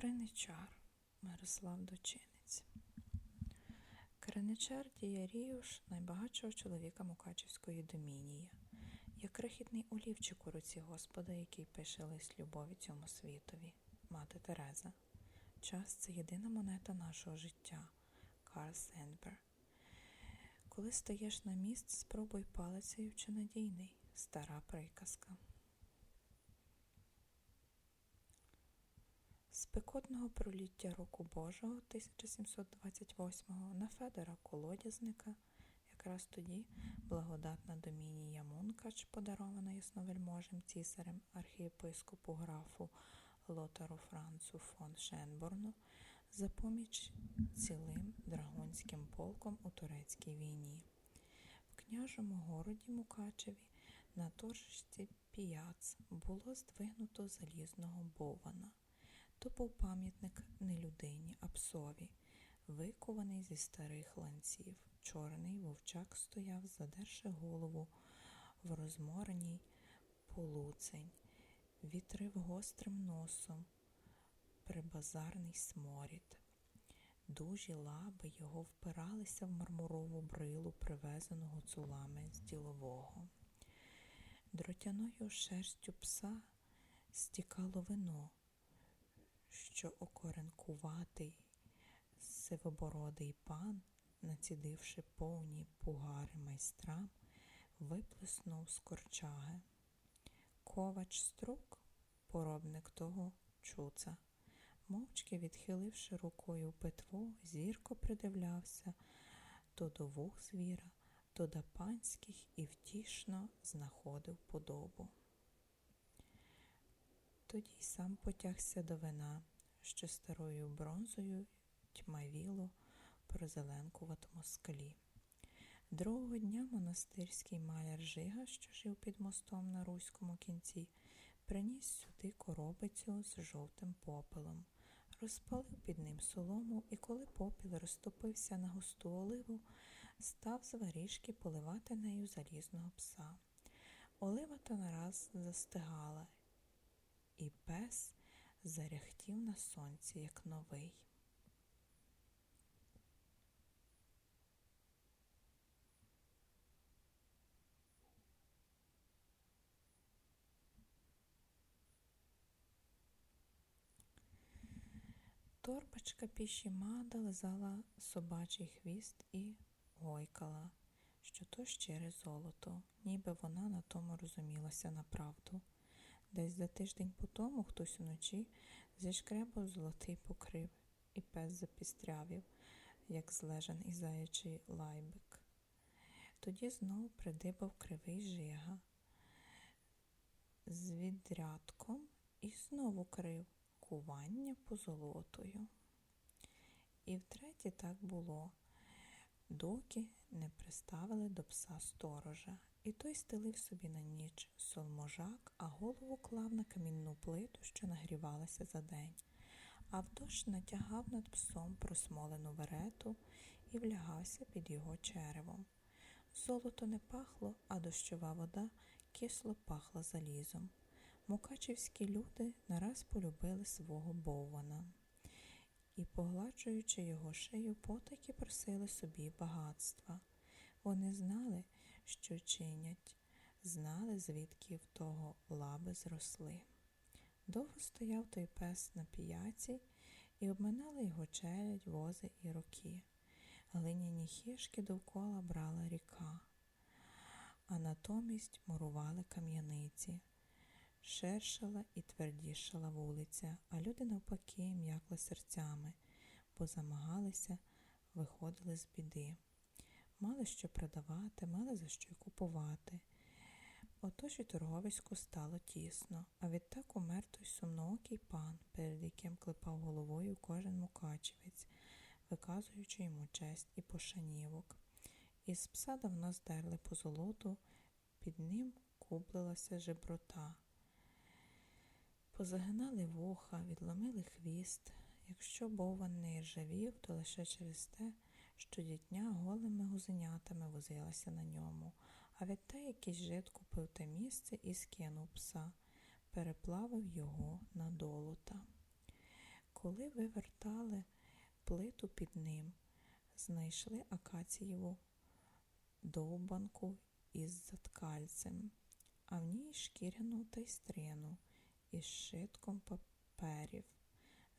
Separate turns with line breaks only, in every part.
Криничар Мирослав Дочинець. Криничар Діяріюш найбагатшого чоловіка Мукачівської домінії. Є крихітний олівчик у руці Господа, який пише лист любові цьому світові. Мати Тереза. Час це єдина монета нашого життя. Карл Сендбер. Коли стаєш на міст, спробуй палицею чи надійний. Стара приказка. Спекотного проліття року Божого 1728 на Федора Колодязника, якраз тоді благодатна домінія Мункач, подарована ясновельможем цісарем архієпископу графу Лотару Францу фон Шенборну, за поміч цілим драгунським полком у турецькій війні. В княжому городі Мукачеві на торжці піяц було здвигнуто залізного бована. То був пам'ятник не людині, а псові, викований зі старих ланців. Чорний вовчак стояв, задерши голову в розмореній полуцень, вітрив гострим носом, прибазарний сморід. Дужі лаби його впиралися в мармурову брилу, привезену гуцулами з ділового. Дротяною шерстю пса стікало вино що окоренкуватий сивобородий пан, націдивши повні пугари майстрам, виплеснув з корчаги. Ковач струк, поробник того чуца, мовчки відхиливши рукою питво, зірко придивлявся то до вух звіра, то до панських і втішно знаходив подобу. Тоді й сам потягся до вина, що старою бронзою тьмавіло прозеленкуватому склі. Другого дня монастирський маляр Жига, що жив під мостом на руському кінці, приніс сюди коробицю з жовтим попелом, розпалив під ним солому, і коли попіл розтопився на густу оливу, став з варіжки поливати нею залізного пса. Олива та нараз застигала, і пес заряхтів на сонці, як новий. Торбочка піщімада лизала собачий хвіст і гойкала, що то щире золото, ніби вона на тому розумілася направду. Десь за тиждень по тому хтось уночі зішкребав золотий покрив, і пес запістрявів, як злежаний заячий лайбик. Тоді знов придибав кривий жига з відрядком і знову крив кування позолотою. І втретє так було, доки не приставили до пса сторожа, і той стелив собі на ніч солможак, а голову клав на камінну плиту, що нагрівалася за день, а вдощ натягав над псом просмолену верету і влягався під його черевом. Золото не пахло, а дощова вода кисло пахла залізом. Мукачівські люди нараз полюбили свого боввана і, погладжуючи його шию, потаки просили собі багатства. Вони знали, що чинять, знали, звідки в того лаби зросли. Довго стояв той пес на піяці і обминали його челядь, вози і роки. Глиняні хішки довкола брала ріка, а натомість мурували кам'яниці. Шершала і твердішала вулиця, а люди навпаки м'якли серцями, бо замагалися, виходили з біди. Мали що продавати, мали за що й купувати. Отож і торговиську стало тісно, а відтак умер той сумноокий пан, перед яким клепав головою кожен мукачівець, виказуючи йому честь і пошанівок. Із пса давно здерли по золоту, під ним кублилася жеброта. Позагинали вуха, відломили хвіст. Якщо бовван не ржавів, то лише через те, що дітня голими гузенятами возилася на ньому, а відте якийсь жид купив те місце і скинув пса, переплавив його на долута. Коли вивертали плиту під ним, знайшли акацієву довбанку із заткальцем, а в ній шкіряну тайстрину із шитком паперів.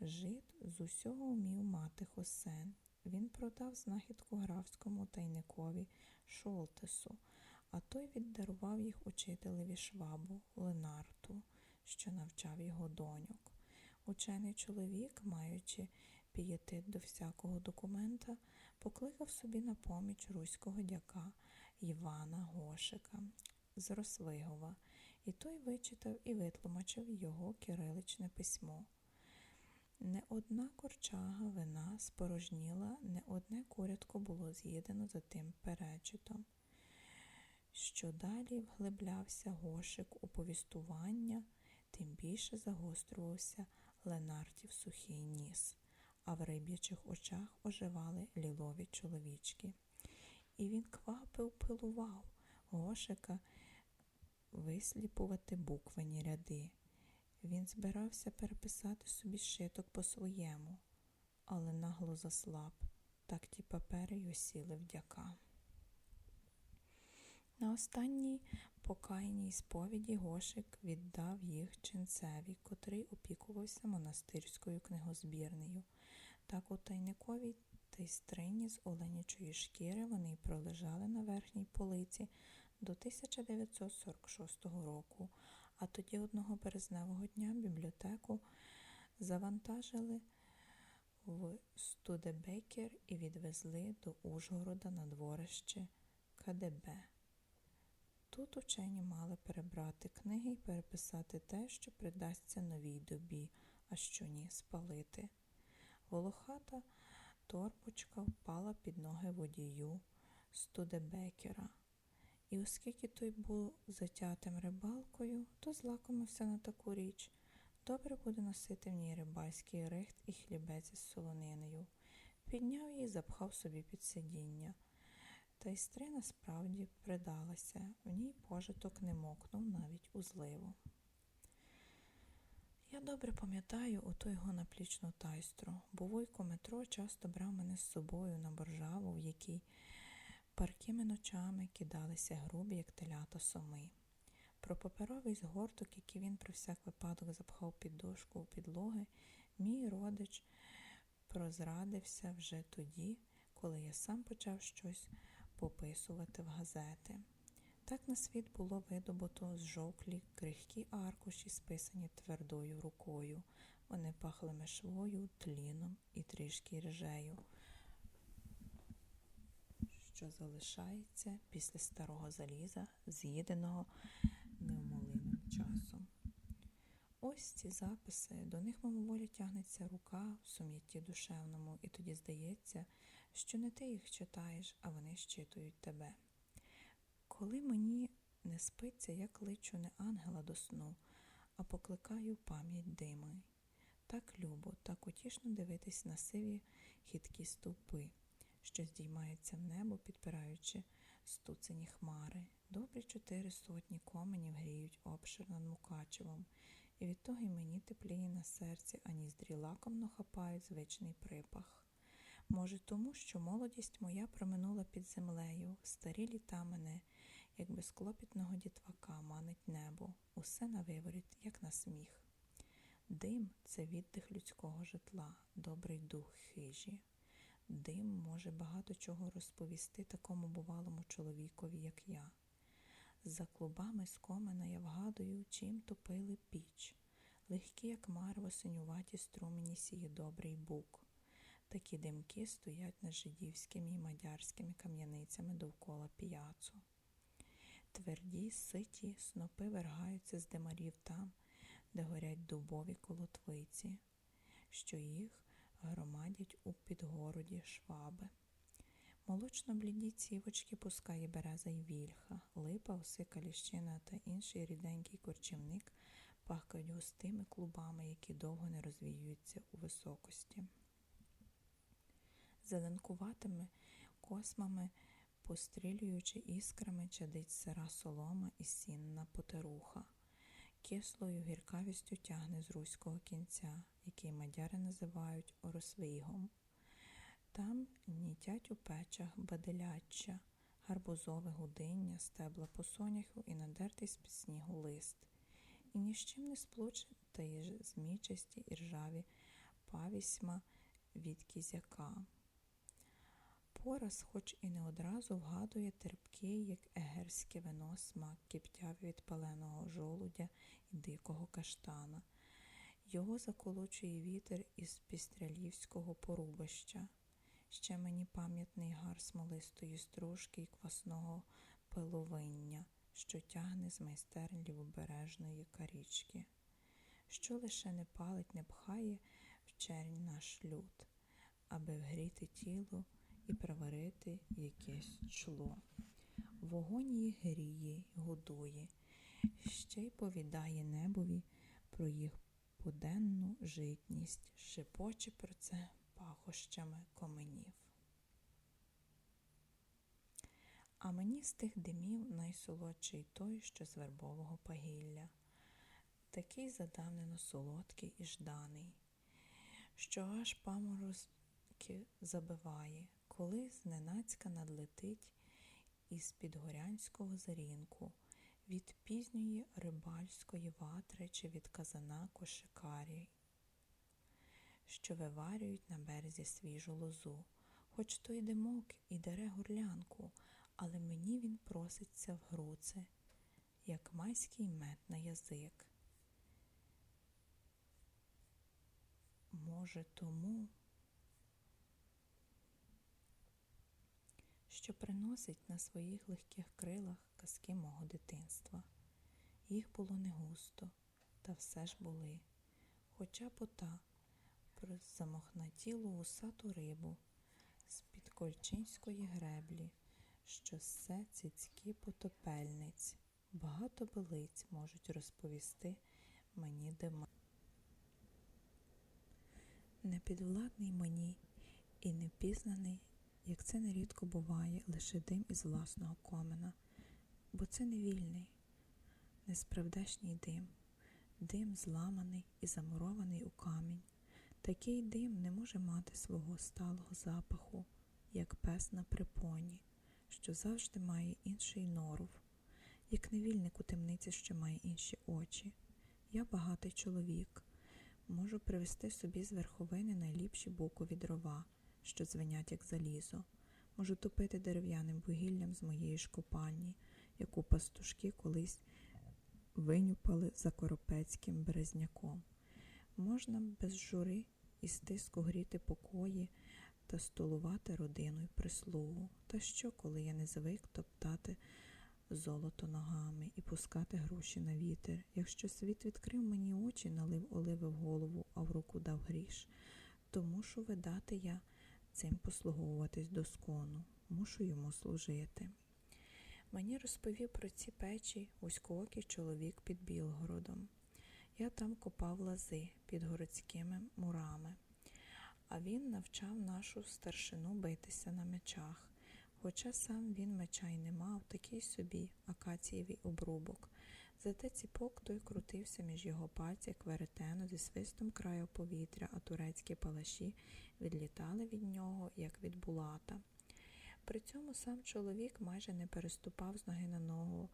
Жид з усього вмів мати хосен. Він продав знахідку графському тайникові Шолтесу, а той віддарував їх учителеві швабу Ленарту, що навчав його доньок. Учений чоловік, маючи пієтит до всякого документа, покликав собі на поміч руського дяка Івана Гошика з Рослигова, і той вичитав і витлумачив його кириличне письмо. Не одна корчага вина спорожніла, не одне курятко було з'їдено за тим перечетом. Що далі вглиблявся Гошик у повістування, тим більше загострювався Ленартів сухий ніс, а в риб'ячих очах оживали лілові чоловічки. І він квапив пилував Гошика висліпувати буквені ряди. Він збирався переписати собі шиток по-своєму, але нагло заслаб, так ті папери й осіли вдяка. На останній покайній сповіді Гошик віддав їх ченцеві, котрий опікувався монастирською книгозбірнею. Так у тайниковій тайстрині з оленячої шкіри вони й пролежали на верхній полиці до 1946 року, а тоді одного березневого дня бібліотеку завантажили в Студебекер і відвезли до Ужгорода на дворище КДБ. Тут учені мали перебрати книги і переписати те, що придасться новій добі, а що ні, спалити. Волохата торбочка впала під ноги водію Студебекера. І оскільки той був затятим рибалкою, то злакомився на таку річ. Добре буде носити в ній рибальський рихт і хлібець із солониною. Підняв її запхав собі під сидіння. Та істрина справді придалася, в ній пожиток не мокнув навіть у зливу. Я добре пам'ятаю оту його наплічну тайстру, бо вуйко метро часто брав мене з собою на боржаву, в якій паркими ночами кидалися грубі, як телята соми. Про паперовий згорток, який він про всяк випадок запхав під дошку у підлоги, мій родич прозрадився вже тоді, коли я сам почав щось пописувати в газети. Так на світ було видобуто зжовклі крихкі аркуші, списані твердою рукою. Вони пахли мешвою, тліном і трішки ржею, що залишається після старого заліза, з'їденого неумолимим часом. Ось ці записи, до них мимоволі тягнеться рука в сум'ятті душевному, і тоді здається, що не ти їх читаєш, а вони щитують тебе. Коли мені не спиться, я кличу не ангела до сну, а покликаю пам'ять дими. Так любо, так утішно дивитись на сиві хиткі стовпи, що здіймаються в небо, підпираючи стуцені хмари. Добрі чотири сотні коменів гріють обшир над Мукачевом, і від того й мені тепліє на серці, а ніздрі лакомно хапають звичний припах. Може, тому, що молодість моя проминула під землею, старі літа мене, як безклопітного дітвака, манить небо, усе на виворіт, як на сміх. Дим це віддих людського житла, добрий дух хижі. Дим може багато чого розповісти такому бувалому чоловікові, як я. За клубами з комина я вгадую, чим топили піч, легкі, як марво, синюваті струмені сіє добрий бук. Такі димки стоять над жидівськими і мадярськими кам'яницями довкола піяцу. Тверді, ситі, снопи вергаються з димарів там, де горять дубові колотвиці, що їх громадять у підгороді шваби. Молочно бліді цівочки пускає береза й вільха, липа, осика ліщина та інший ріденький корчівник пахкають густими клубами, які довго не розвіюються у високості зеленкуватими космами, пострілюючи іскрами, чадить сира солома і сінна потеруха. кислою гіркавістю тягне з руського кінця, який мадяри називають оросвігом. Там нітять у печах баделяччя, гарбузове гудиння, стебла посоняху і надертий з-під снігу лист. І ні з чим не сплутаєш змічасті і ржаві павісьма від кізяка. Пораз, хоч і не одразу вгадує терпкий, як егерське вино, смак киптяв від паленого жолудя і дикого каштана. Його заколочує вітер із пістрялівського порубища. Ще мені пам'ятний гар смолистої стружки й квасного пиловиння, що тягне з майстерні лівобережної карічки, що лише не палить, не пхає в чернь наш люд, аби вгріти тіло і приварити якесь чло. Вогонь їх гріє, годує, ще й повідає небові про їх буденну житність, шепоче про це пахощами коменів. А мені з тих димів найсолодший той, що з вербового пагілля, такий задавнено солодкий і жданий, що аж паморозки забиває, коли зненацька надлетить із підгорянського зарінку, від пізньої рибальської ватри чи від казана кошикарій, що виварюють на березі свіжу лозу, хоч той димок і дере горлянку, але мені він проситься в груце, як майський мед на язик. Може, тому, що приносить на своїх легких крилах казки мого дитинства. Їх було не густо, та все ж були, хоча пота замохнатілу вусату рибу з-під кольчинської греблі, що все цицьки потопельниць, багато белиць можуть розповісти мені дима. Непідвладний мені і непізнаний, як це нерідко буває, лише дим із власного комена, бо це не вільний, несправдешній дим, дим зламаний і замурований у камінь. Такий дим не може мати свого сталого запаху, як пес на припоні, що завжди має інший норов, як невільник у темниці, що має інші очі. Я багатий чоловік, можу привезти собі з верховини найліпші букові дрова, що дзвенять, як залізо, можу топити дерев'яним вугіллям з моєї шкопальні, яку пастушки колись винюпали за коропецьким березняком. Можна без жури і стиску гріти покої та столувати родину й прислугу. Та що, коли я не звик топтати золото ногами і пускати гроші на вітер? Якщо світ відкрив мені очі, налив оливи в голову, а в руку дав гріш, то мушу видати я цим послуговуватись до скону, мушу йому служити. Мені розповів про ці печі вузькоокий чоловік під Білгородом. Я там копав лази під городськими мурами, а він навчав нашу старшину битися на мечах. Хоча сам він меча й не мав, такий собі акацієвий обрубок. Зате ціпок той крутився між його пальців, веретено, зі свистом краю повітря, а турецькі палаші відлітали від нього, як від булата. При цьому сам чоловік майже не переступав з ноги на ногу,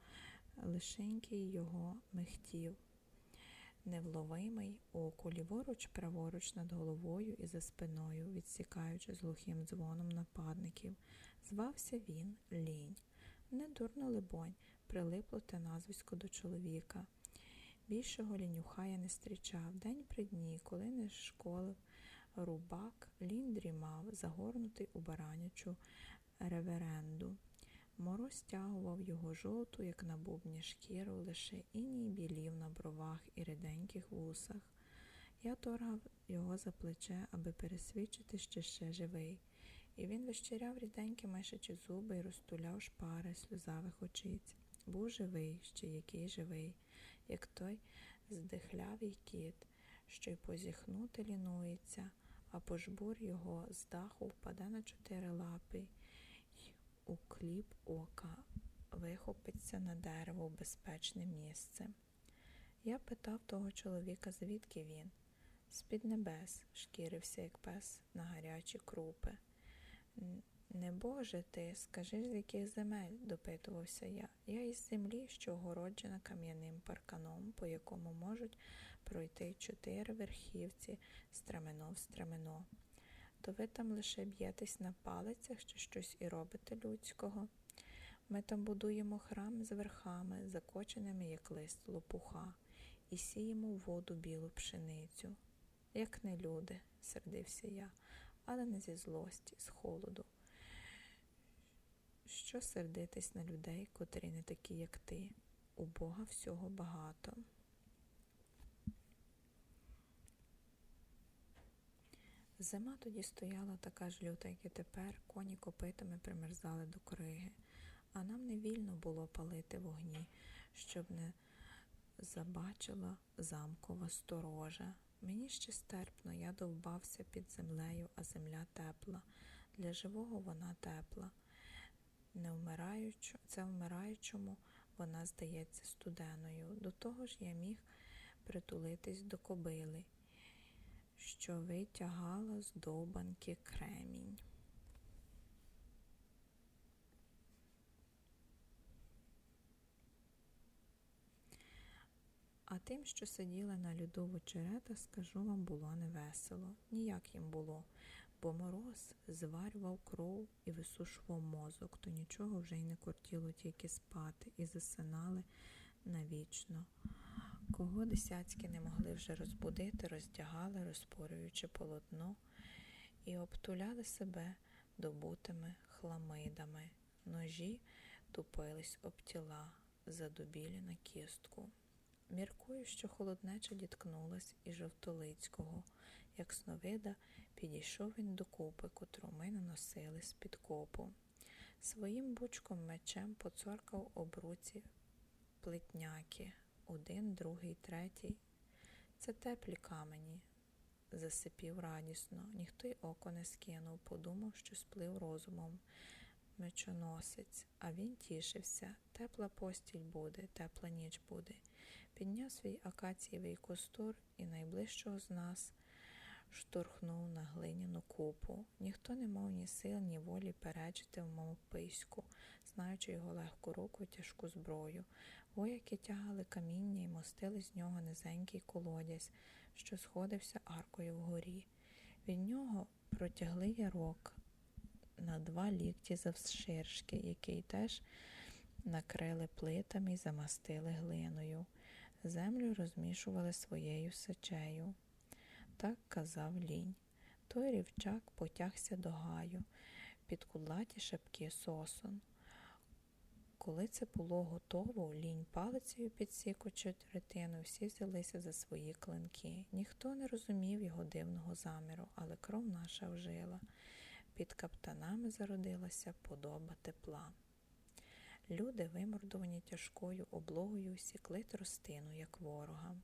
лишенький його михтів невловимий оку ліворуч, праворуч над головою і за спиною, відсікаючи з глухим дзвоном нападників. Звався він Лінь. Не дурно, либонь, прилипло те назвисько до чоловіка. Більшого лінюха я не зустрічав. День при дні, коли не школив рубак, лінь дрімав, загорнутий у баранячу реверенду. Мороз стягував його жовту, як на бубні шкіру, лише іній білів на бровах і ріденьких вусах. Я торгав його за плече, аби пересвідчити, що ще живий, і він вищиряв ріденькі мишачі зуби і розтуляв шпари сльозавих очиць. Був живий, ще який живий, як той здихлявий кіт, що й позіхнути лінується, а пожбур його з даху впаде на чотири лапи й у кліп ока, вихопиться на дерево в безпечне місце. Я питав того чоловіка, звідки він. З-під небес шкірився, як пес на гарячі крупи. «Н- Не Боже ти, скажи, з яких земель, допитувався я. Я із землі, що огороджена кам'яним парканом, по якому можуть пройти чотири верхівці стремено в стремено. То ви там лише б'єтесь на палицях чи щось і робите людського? Ми там будуємо храм з верхами, закоченими, як лист лопуха, і сіємо в воду білу пшеницю. Як не люди, сердився я, але не зі злості, з холоду. Що сердитись на людей, котрі не такі, як ти? У Бога всього багато. Зима тоді стояла така ж люта, як і тепер, коні копитами примерзали до криги, а нам не вільно було палити вогні, щоб не забачила замкова сторожа. Мені ще стерпно, я довбався під землею, а земля тепла. Для живого вона тепла. Не вмираючо, це вмираючому вона здається студеною. До того ж я міг притулитись до кобили, що витягала з довбанки кремінь. А тим, що сиділи на льоду в очеретах, скажу вам, було невесело. Ніяк їм було, бо мороз зварював кров і висушував мозок, то нічого вже й не кортіло тільки спати, і засинали навічно. Кого десятки не могли вже розбудити, роздягали, розпорюючи полотно, і обтуляли себе добутими хламидами. Ножі тупились об тіла, задубілі на кістку. Міркую, що холоднеча діткнулась і жовтолицького, як сновида підійшов він до купи, котру ми наносили з під копу. Своїм бучком мечем поцоркав об руці плетняки, один, другий, третій. Це теплі камені, засипів радісно, ніхто й око не скинув, подумав, що сплив розумом. Мечоносець, а він тішився. Тепла постіль буде, тепла ніч буде. Підняв свій акацієвий костур і найближчого з нас штурхнув на глиняну купу. Ніхто не мав ні сил, ні волі перечити в мовпиську, знаючи його легку руку тяжку зброю. Вояки тягали каміння і мостили з нього низенький колодязь, що сходився аркою вгорі. Від нього протягли ярок на два лікті завширшки, який теж накрили плитами і замастили глиною. Землю розмішували своєю сечею. Так казав лінь. Той рівчак потягся до гаю, під кудлаті шапки сосон. Коли це було готово, лінь палицею підсік у четвертину, всі взялися за свої клинки. Ніхто не розумів його дивного заміру, але кров наша вжила. Під каптанами зародилася подоба тепла. Люди, вимордовані тяжкою облогою, сікли тростину, як ворога.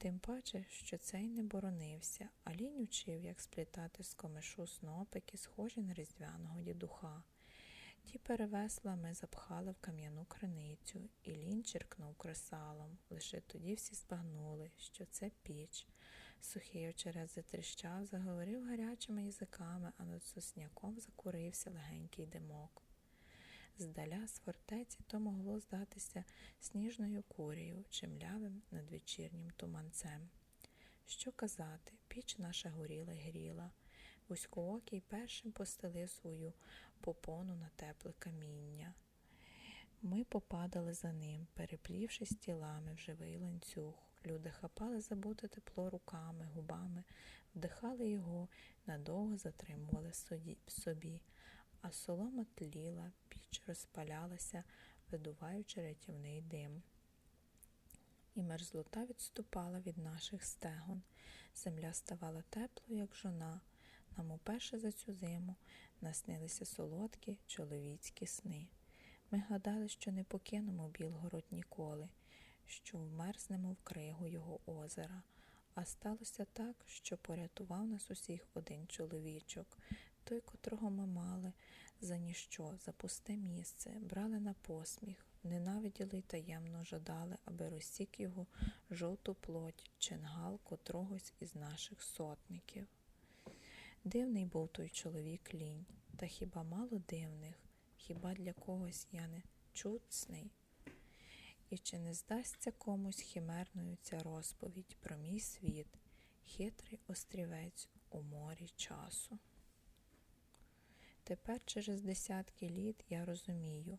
Тим паче, що цей не боронився, а лінь учив, як сплітати з комишу снопики, схожі на різдвяного дідуха. Ті перевесла ми запхали в кам'яну криницю, і лінь черкнув кресалом. Лише тоді всі збагнули, що це піч. Сухий очерет затріщав, заговорив гарячими язиками, а над сосняком закурився легенький димок. Здаля з фортеці то могло здатися сніжною курією чи млявим надвечірнім туманцем. Що казати, піч наша горіла й гріла. Вузькоокий першим постелив свою попону на тепле каміння. Ми попадали за ним, переплівшись тілами в живий ланцюг. Люди хапали забути тепло руками, губами, вдихали його, надовго затримували в собі, а солома тліла, піч розпалялася, видуваючи рятівний дим. І мерзлота відступала від наших стегон. Земля ставала теплою, як жона. Нам уперше за цю зиму наснилися солодкі чоловіцькі сни. Ми гадали, що не покинемо Білгород ніколи, що вмерзнемо в кригу його озера. А сталося так, що порятував нас усіх один чоловічок, той, котрого ми мали за ніщо, за пусте місце, брали на посміх, ненавиділи й таємно жадали, аби розсік його жовту плоть чингал котрогось із наших сотників. Дивний був той чоловік лінь, та хіба мало дивних, хіба для когось я не чуцний? І чи не здасться комусь химерною ця розповідь про мій світ, хитрий острівець у морі часу? Тепер через десятки літ я розумію,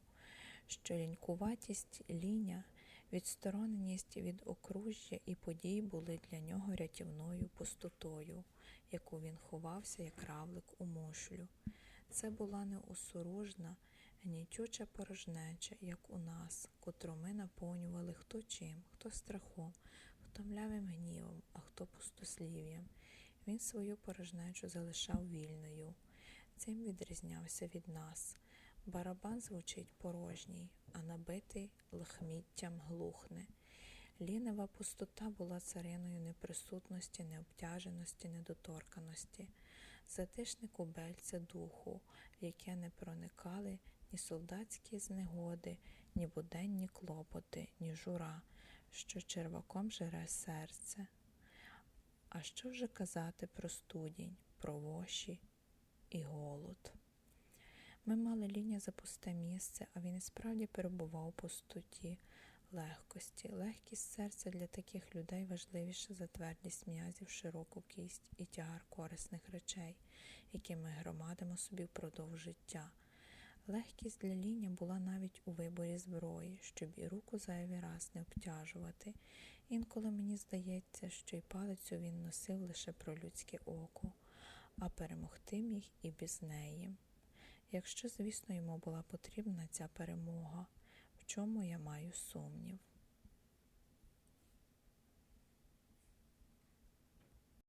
що лінькуватість ліня, відстороненість від окружжя і подій були для нього рятівною пустотою, яку він ховався, як равлик у мушлю. Це була не осоружна, гнітюча порожнеча, як у нас, котру ми наповнювали хто чим, хто страхом, хто млявим гнівом, а хто пустослів'ям. Він свою порожнечу залишав вільною. Цим відрізнявся від нас. Барабан звучить порожній, а набитий лахміттям глухне. Лінева пустота була цариною неприсутності, необтяженості, недоторканості, затишне кубельце духу, в яке не проникали ні солдатські знегоди, ні буденні клопоти, ні жура, що черваком жере серце. А що вже казати про студінь, про воші і голод? Ми мали лінія за пусте місце, а він і справді перебував у пустоті, легкості. Легкість серця для таких людей важливіша за твердість м'язів, широку кість і тягар корисних речей, які ми громадимо собі впродовж життя. Легкість для ліня була навіть у виборі зброї, щоб і руку зайвий раз не обтяжувати. Інколи мені здається, що й палицю він носив лише про людське око, а перемогти міг і без неї. Якщо, звісно, йому була потрібна ця перемога, в чому я маю сумнів.